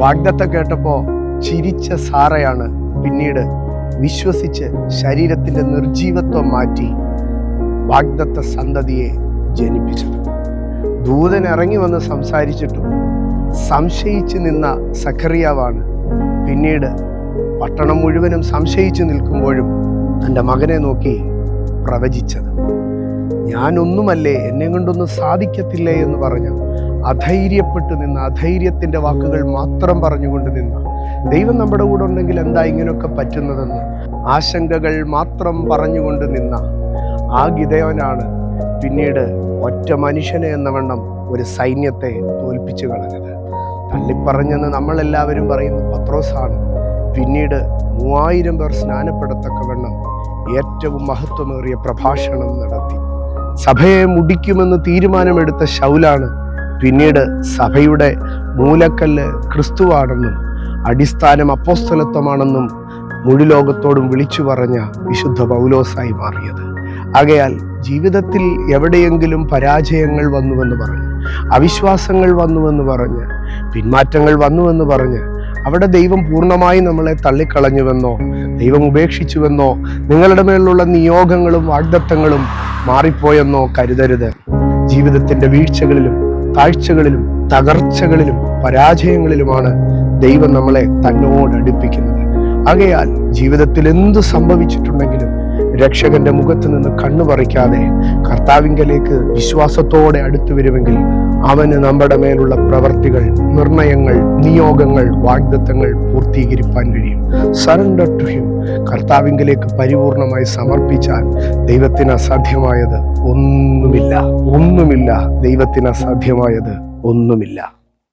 വാഗ്ദത്ത കേട്ടപ്പോൾ ചിരിച്ച സാറയാണ് പിന്നീട് വിശ്വസിച്ച് ശരീരത്തിന്റെ നിർജീവത്വം മാറ്റി വാഗ്ദത്ത സന്തതിയെ ജനിപ്പിച്ചത്. ദൂതൻ ഇറങ്ങി വന്ന് സംസാരിച്ചിട്ടും സംശയിച്ച് നിന്ന സഖറിയാവാണ് പിന്നീട് പട്ടണം മുഴുവനും സംശയിച്ചു നിൽക്കുമ്പോഴും തന്റെ മകനെ നോക്കി പ്രവചിച്ചത്. ഞാനൊന്നുമല്ലേ എന്നെ കൊണ്ടൊന്നും സാധിക്കത്തില്ലേ എന്ന് പറഞ്ഞ അധൈര്യപ്പെട്ടു നിന്ന അധൈര്യത്തിന്റെ വാക്കുകൾ മാത്രം പറഞ്ഞുകൊണ്ട് നിന്ന. ദൈവം നമ്മുടെ കൂടെ ഉണ്ടെങ്കിൽ എന്താ ഇങ്ങനെയൊക്കെ പറ്റുന്നതെന്ന് ആശങ്കകൾ മാത്രം പറഞ്ഞുകൊണ്ട് നിന്ന ആ ഗിതയോനാണ് പിന്നീട് ഒറ്റ മനുഷ്യനെ എന്ന വണ്ണം ഒരു സൈന്യത്തെ തോൽപ്പിച്ചു കളഞ്ഞത്. തള്ളിപ്പറഞ്ഞെന്ന് നമ്മളെല്ലാവരും പറയുന്ന പത്രോസാണ്. പിന്നീട് മൂവായിരം പേർ സ്നാനപ്പെടത്തക്കവണ്ണം ഏറ്റവും മഹത്വമേറിയ പ്രഭാഷണം നടത്തി. സഭയെ മുടിക്കുമെന്ന് തീരുമാനമെടുത്ത ശൗലാണ് പിന്നീട് സഭയുടെ മൂലക്കല്ല് ക്രിസ്തുവാണെന്നും അടിസ്ഥാനം അപ്പോസ്തലത്വമാണെന്നും മുഴുലോകത്തോടും വിളിച്ചു പറഞ്ഞ വിശുദ്ധ പൗലോസായി മാറിയത്. ആകയാൽ ജീവിതത്തിൽ എവിടെയെങ്കിലും പരാജയങ്ങൾ വന്നുവെന്ന് പറഞ്ഞ് അവിശ്വാസങ്ങൾ വന്നുവെന്ന് പറഞ്ഞ് പിന്മാറ്റങ്ങൾ വന്നുവെന്ന് പറഞ്ഞ് അവിടെ ദൈവം പൂർണമായി നമ്മളെ തള്ളിക്കളഞ്ഞുവെന്നോ ദൈവം ഉപേക്ഷിച്ചുവെന്നോ നിങ്ങളുടെ മേലുള്ള നിയോഗങ്ങളും വാഗ്ദത്തങ്ങളും മാറിപ്പോയെന്നോ കരുതരുത്. ജീവിതത്തിന്റെ വീഴ്ചകളിലും കാഴ്ചകളിലും തകർച്ചകളിലും പരാജയങ്ങളിലുമാണ് ദൈവം നമ്മളെ തന്നോട് അടുപ്പിക്കുന്നത്. ആകയാൽ ജീവിതത്തിൽ എന്ത് സംഭവിച്ചിട്ടുണ്ടെങ്കിലും രക്ഷകന്റെ മുഖത്ത് നിന്ന് കണ്ണു പറിക്കാതെ കർത്താവിങ്കലേക്ക് വിശ്വാസത്തോടെ അടുത്തു വരുമെങ്കിൽ അവന് നമ്മുടെ മേലുള്ള പ്രവർത്തികൾ നിർണയങ്ങൾ നിയോഗങ്ങൾ വാഗ്ദത്തങ്ങൾ പൂർത്തീകരിപ്പാൻ കഴിയും. സറണ്ടർ ടു ഹിം കർത്താവിങ്കലേക്ക് പരിപൂർണമായി സമർപ്പിച്ചാൽ ദൈവത്തിന് അസാധ്യമായത് ഒന്നുമില്ല. ഒന്നുമില്ല. ദൈവത്തിന് അസാധ്യമായത് ഒന്നുമില്ല.